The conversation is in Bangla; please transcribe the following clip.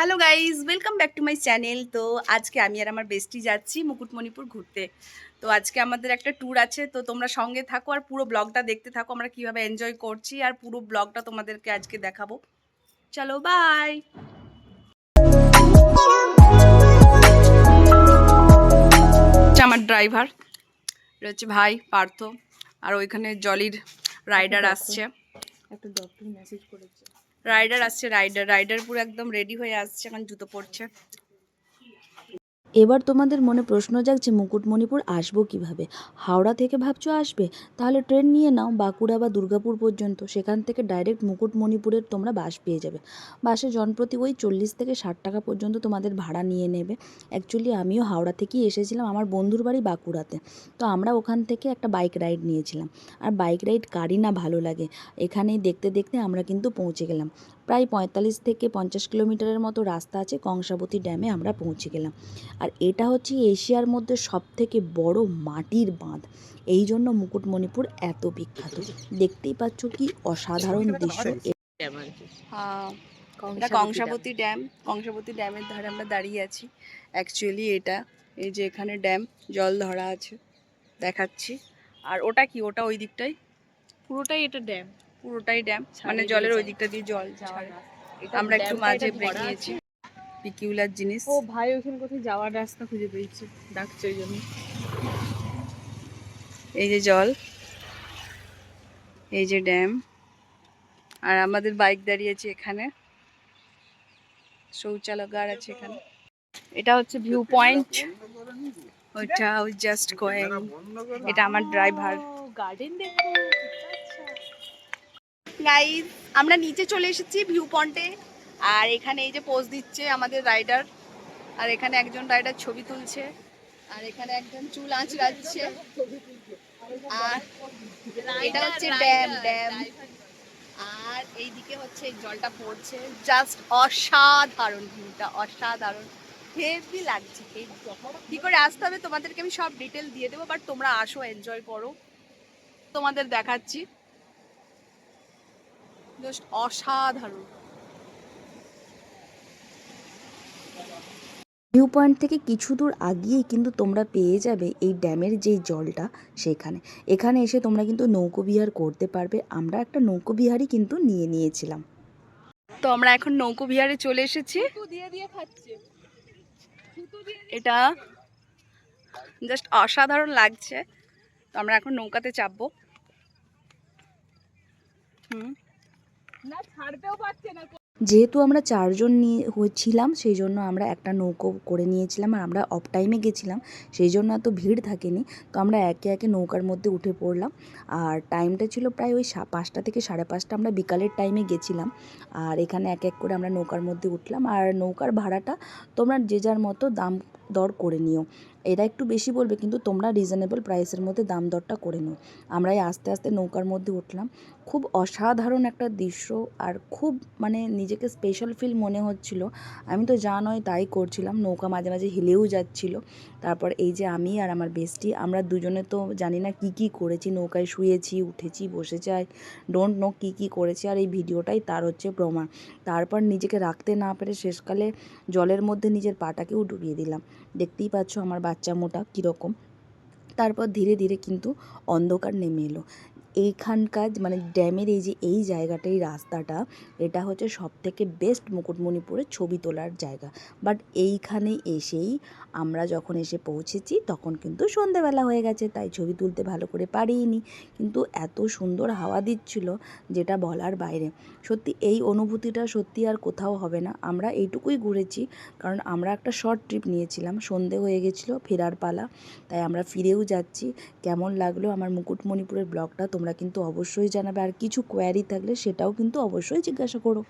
Hello guys welcome back to my channel তো আজকে আমি আর আমার বেস্টি যাচ্ছি মুকুটমণিপুর ঘুরতে। তো আজকে আমাদের একটা ট্যুর আছে। তো তোমরা সঙ্গে থাকো আর পুরো ব্লগটা দেখতে থাকো। আমরা কীভাবে এনজয় করছি আর পুরো ব্লগটা তোমাদেরকে আজকে দেখাবো। চলো বাই আমার ড্রাইভার হচ্ছে ভাই পার্থ। আর ওইখানে জলির রাইডার আসছে। একটা ডক্টর মেসেজ করেছে। রাইডার আসছে রাইডার রাইডার পুরো একদম রেডি হয়ে আসছে এখন জুতো পরছে। এবার তোমাদের মনে প্রশ্ন জাগছে, মুকুটমণিপুর আসব কীভাবে? হাওড়া থেকে ভাবছ আসবে? তাহলে ট্রেন নিয়ে নাও, বাঁকুড়া বা দুর্গাপুর পর্যন্ত। সেখান থেকে ডাইরেক্ট মুকুটমণিপুরের তোমরা বাস পেয়ে যাবে। বাসে জনপ্রতি ওই চল্লিশ থেকে ষাট টাকা পর্যন্ত তোমাদের ভাড়া নিয়ে নেবে। অ্যাকচুয়ালি আমিও হাওড়া থেকেই এসেছিলাম, আমার বন্ধুর বাড়ি বাঁকুড়াতে। তো আমরা ওখান থেকে একটা বাইক রাইড নিয়েছিলাম। আর বাইক রাইড কারই না ভালো লাগে। এখানেই দেখতে দেখতে আমরা কিন্তু পৌঁছে গেলাম। প্রায় পঁয়তাল্লিশ থেকে পঞ্চাশ কিলোমিটারের মতো রাস্তা আছে কংসাবতী ড্যামে আমরা পৌঁছে গেলাম। আর এটা হচ্ছে এশিয়ার মধ্যে সবথেকে বড় মাটির বাঁধ। এই জন্য মুকুটমণিপুর এত বিখ্যাত। দেখতেই পাচ্ছ কি অসাধারণ দৃশ্য। হ্যাঁ কংসাবতী ড্যাম। কংসাবতী ড্যামের ধারে আমরা দাঁড়িয়ে আছি। অ্যাকচুয়ালি এটা এই যে এখানে ড্যাম জল ধরা আছে। দেখাচ্ছি। আর ওটা কি? ওটা ওই দিকটাই? পুরোটাই এটা ড্যাম। পুরোটাই ড্যাম মানে জলের ওই দিকটা দিয়ে জল ছাড়ে। আমরা একটু মাঝে ব্রেক নিয়েছি। পিকিউলার জিনিস। ও ভাই ওখানে কোথায় যাওয়ার রাস্তা খুঁজে পেয়েছে। ডাকছে ওই জন্য। এই যে জল এই যে ড্যাম আর আমাদের বাইক দাঁড়িয়েছে এখানে। শৌচালয়গার আছে এখানে। এটা হচ্ছে ভিউ পয়েন্ট ওইটা ওই জাস্ট গোয়িং এটা আমার ড্রাইভার গার্ডেন দেখো গাইজ আমরা নিচে চলে এসেছি ভিউ পয়েন্টে আর এখানে এই যে পোজ দিচ্ছে আমাদের রাইডার আর এখানে একজন রাইডার ছবি তুলছে। আর এখানে একজন চুল আঁচড়াচ্ছে। আর এটা হচ্ছে ড্যাম ড্যাম আর এইদিকে হচ্ছে জলটা পড়ছে। জাস্ট অসাধারণ ভিউটা অসাধারণ। হেভি লাগছে। কি করে আসতে হবে? তোমাদেরকে আমি সব ডিটেল দিয়ে দেবো বাট তোমরা আসো এনজয় করো। তোমাদের দেখাচ্ছি। জাস্ট অসাধারণ। ভিউ পয়েন্ট থেকে কিছু দূর আগিয়েই কিন্তু তোমরা পেয়ে যাবে এই ড্যামের যেই জলটা সেখানে। এখানে এসে তোমরা কিন্তু নৌকো বিহার করতে পারবে। আমরা একটা নৌকো বিহারই কিন্তু নিয়ে নিয়েছিলাম। তো আমরা এখন নৌকো বিহারে চলে এসেছি। দিয়ে দিয়ে খাচ্ছে। এটা জাস্ট অসাধারণ লাগছে। তো আমরা এখন নৌকাতে চাপবো। হুম। যেহেতু আমরা চারজন নিয়ে হয়েছিলাম সেই জন্য আমরা একটা নৌকো করে নিয়েছিলাম আর আমরা অফ টাইমে গেছিলাম, সেই জন্য এত ভিড় থাকেনি। তো আমরা একে একে নৌকার মধ্যে উঠে পড়লাম। আর টাইমটা ছিল প্রায় ওই পাঁচটা থেকে সাড়ে পাঁচটা আমরা বিকালের টাইমে গেছিলাম। আর এখানে এক এক করে আমরা নৌকার মধ্যে উঠলাম। আর নৌকার ভাড়াটা তোমরা যে যার মতো দাম দর করে নিও। এরা একটু বেশি বলবে, কিন্তু তোমরা রিজনেবল প্রাইসের মধ্যে দাম দরটা করে নিও। আমরা এই আস্তে আস্তে নৌকার মধ্যে উঠলাম। খুব অসাধারণ একটা দৃশ্য আর খুব মানে নিজেকে স্পেশাল ফিল মনে হচ্ছিল। আমি তো যা নয় তাই করছিলাম। নৌকা মাঝে মাঝে হেলেও যাচ্ছিল। তারপর এই যে আমি আর আমার বেস্টি আমরা দুজনে তো জানি না কি কি করেছি। নৌকায় শুয়েছি, উঠেছি বসে যাই ডোন্ট নো কি কি করেছি। আর এই ভিডিওটাই তার হচ্ছে প্রমাণ। তারপর নিজেকে রাখতে না পেরে শেষকালে জলের মধ্যে নিজের পাটাকেও ডুবিয়ে দিলাম। দেখতেই পাচ্ছ আমার বাচ্চা মোটা কীরকম। তারপর ধীরে ধীরে কিন্তু অন্ধকার নেমে এলো। এইখানকার মানে ড্যামের এই যে, এই জায়গাটা এই রাস্তাটা, এটা হচ্ছে সব থেকে বেস্ট মুকুটমণিপুরের ছবি তোলার জায়গা। বাট এইখানে এসেই আমরা যখন এসে পৌঁছেছি, তখন কিন্তু সন্ধেবেলা হয়ে গেছে, তাই ছবি তুলতে ভালো করে পারিনি কিন্তু এত সুন্দর হাওয়া দিচ্ছিল, যেটা বলার বাইরে। সত্যি এই অনুভূতিটা সত্যি আর কোথাও হবে না। আমরা এইটুকুই ঘুরেছি, কারণ আমরা একটা শর্ট ট্রিপ নিয়েছিলাম। সন্ধে হয়ে গেছিল, ফেরার পালা, তাই আমরা ফিরেও যাচ্ছি। কেমন লাগল আমার মুকুটমণিপুরের ব্লগটা তোমরা কিন্তু অবশ্যই জানাবে। আর কিছু কোয়ারি থাকলে সেটাও কিন্তু অবশ্যই জিজ্ঞাসা করো।